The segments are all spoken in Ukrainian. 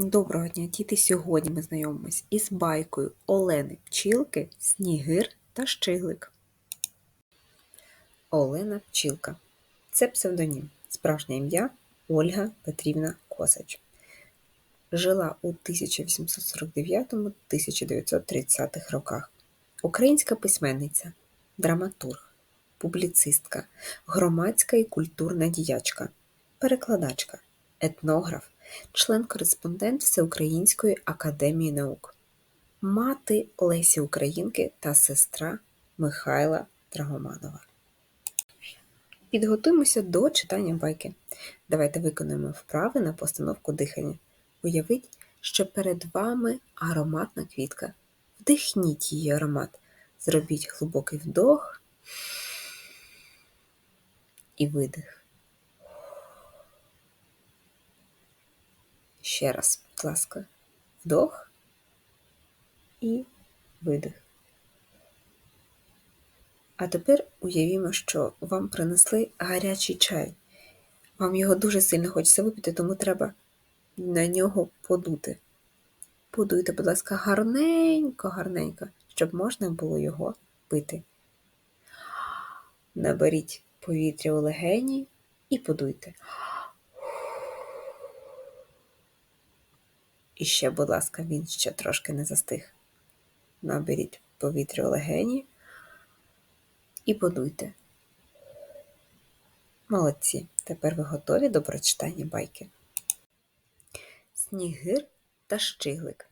Доброго дня, діти! Сьогодні ми знайомимось із байкою Олени Пчілки, Снігир та Щиглик. Олена Пчілка. Це псевдонім. Справжнє ім'я Ольга Петрівна Косач. Жила у 1849-1930 роках. Українська письменниця, драматург, публіцистка, громадська і культурна діячка, перекладачка, етнограф, член-кореспондент Всеукраїнської академії наук, мати Лесі Українки та сестра Михайла Драгоманова. Підготуємося до читання байки. Давайте виконаємо вправи на постановку дихання. Уявіть, що перед вами ароматна квітка. Вдихніть її аромат. Зробіть глибокий вдох і видих. Ще раз, будь ласка, вдох і видих. А тепер уявімо, що вам принесли гарячий чай. Вам його дуже сильно хочеться випити, тому треба на нього подути. Подуйте, будь ласка, гарненько, гарненько, щоб можна було його пити. Наберіть повітря у легені і подуйте. І ще, будь ласка, він ще трошки не застиг. Наберіть повітря у легені і подуйте. Молодці. Тепер ви готові до прочитання байки. Снігир та щиглик.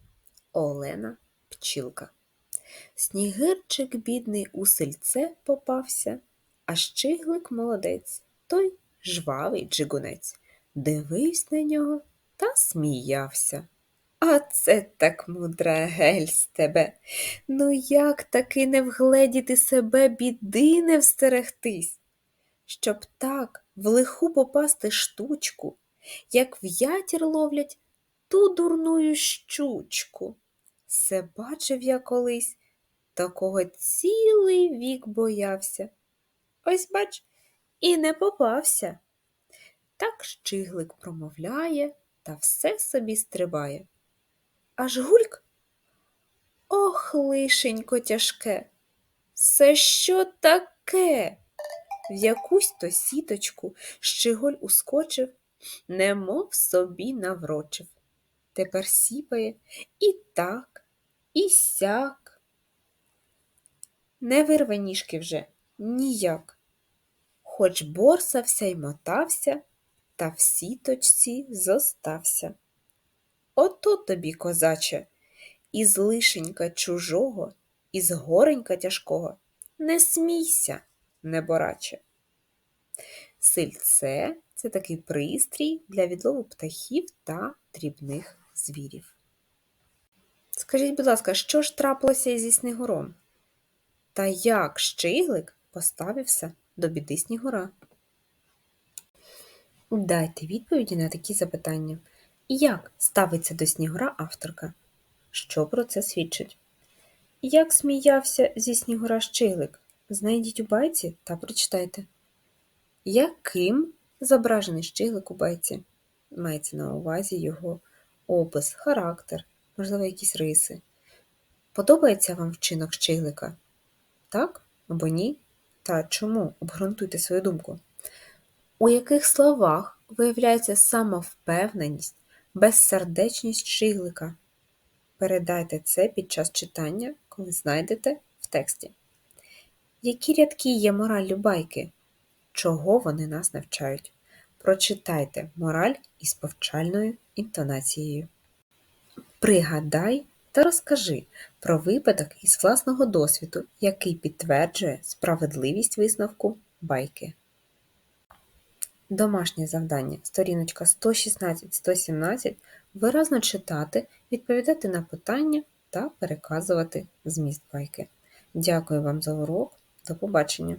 Олена Пчілка. Снігирчик бідний у сельце попався, а щиглик молодець, той жвавий джигунець. Дивився на нього та сміявся. А це так мудра гель з тебе. Ну як таки не вгледіти себе, біди не встерегтись, щоб так в лиху попасти штучку, як в ятір ловлять ту дурную щучку. Все бачив я колись, такого цілий вік боявся. Ось, бач, і не попався. Так щиглик промовляє та все собі стрибає. Аж гульк. Ох, лишенько тяжке. Це що таке? В якусь то сіточку щиголь ускочив, немов собі наврочив. Тепер сіпає і так, і сяк. Не вирве ніжки вже ніяк. Хоч борсався й мотався, та в сіточці зостався. Ото тобі, козаче, із лишенька чужого, із горенька тяжкого, не смійся, небораче. Сильце це такий пристрій для відлову птахів та дрібних звірів. Скажіть, будь ласка, що ж трапилося зі Снігуром? Та як щиглик поставився до біди Снігура? Дайте відповіді на такі запитання. Як ставиться до Снігура авторка? Що про це свідчить? Як сміявся зі Снігура щиглик? Знайдіть у байці та прочитайте. Яким зображений щиглик у байці? Мається на увазі його опис, характер, можливо, якісь риси. Подобається вам вчинок щиглика? Так або ні? Та чому? Обґрунтуйте свою думку. У яких словах виявляється самовпевненість, безсердечність щиглика? Передайте це під час читання, коли знайдете в тексті. Які рядки є мораллю байки? Чого вони нас навчають? Прочитайте мораль із повчальною інтонацією. Пригадай та розкажи про випадок із власного досвіду, який підтверджує справедливість висновку байки. Домашнє завдання, сторіночка 116-117, виразно читати, відповідати на питання та переказувати зміст байки. Дякую вам за урок. До побачення!